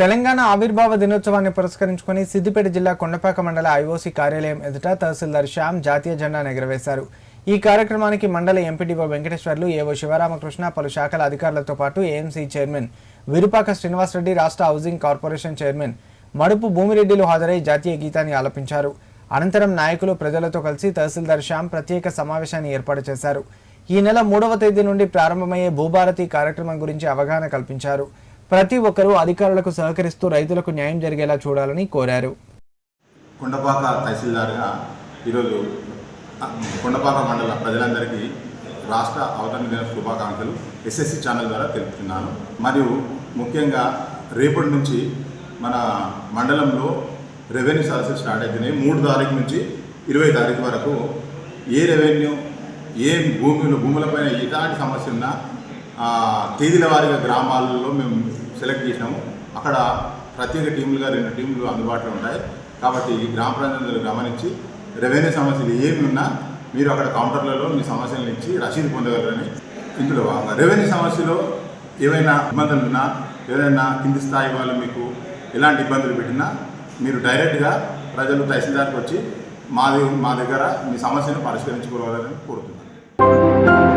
తెలంగాణ ఆవిర్భావ దినోత్సవాన్ని పురస్కరించుకుని సిద్దిపేట జిల్లా కొండపాక మండల ఐఓసీ కార్యాలయం ఎదుట తహసీల్దార్ శ్యామ్ జాతీయ జెండాను ఎగురవేశారు ఈ కార్యక్రమానికి మండల ఎంపీడీఓ వెంకటేశ్వర్లు ఏవో శివరామకృష్ణ పలు శాఖల అధికారులతో పాటు ఏఎంసీ చైర్మన్ విరుపాక శ్రీనివాసరెడ్డి రాష్ట్ర హౌసింగ్ కార్పొరేషన్ చైర్మన్ మడుపు భూమిరెడ్డిలు హాజరై జాతీయ గీతాన్ని ఆలపించారు. అనంతరం నాయకులు ప్రజలతో కలిసి తహసీల్దార్ శ్యామ్ ప్రత్యేక సమావేశాన్ని ఏర్పాటు చేశారు. ఈ నెల మూడవ తేదీ నుండి ప్రారంభమయ్యే భూభారతి కార్యక్రమం గురించి అవగాహన కల్పించారు. ప్రతి ఒక్కరూ అధికారులకు సహకరిస్తూ రైతులకు న్యాయం జరిగేలా చూడాలని కోరారు. కొండపాక తహసీల్దార్గా ఈరోజు కొండపాక మండల ప్రజలందరికీ రాష్ట్ర అవతరణ దిన శుభాకాంక్షలు ఎస్ఎస్సి ఛానల్ ద్వారా తెలుపుతున్నాను. మరియు ముఖ్యంగా రేపటి నుంచి మన మండలంలో రెవెన్యూ సదస్సులు స్టార్ట్ అవుతున్నాయి. మూడు తారీఖు నుంచి ఇరవై తారీఖు వరకు ఏ రెవెన్యూ ఏ భూములు భూములపైన ఎలాంటి సమస్య ఉన్నా తేదీల వారీగా గ్రామాలలో మేము సెలెక్ట్ చేసినాము. అక్కడ ప్రత్యేక టీములుగా రెండు టీములు అందుబాటులో ఉంటాయి. కాబట్టి ఈ గ్రామ ప్రజలందరూ గమనించి రెవెన్యూ సమస్యలు ఏమి ఉన్నా మీరు అక్కడ కౌంటర్లలో మీ సమస్యలను ఇచ్చి రసీదు పొందగలరని ఇందులో భాగంగా. రెవెన్యూ సమస్యలో ఏవైనా ఇబ్బందులు ఉన్నా ఎవరైనా కింది స్థాయి వాళ్ళు మీకు ఎలాంటి ఇబ్బందులు పెట్టినా మీరు డైరెక్ట్గా ప్రజలు తహసీల్దార్కి వచ్చి మా దగ్గర మా దగ్గర మీ సమస్యను పరిష్కరించుకోవాలని కోరుతున్నాను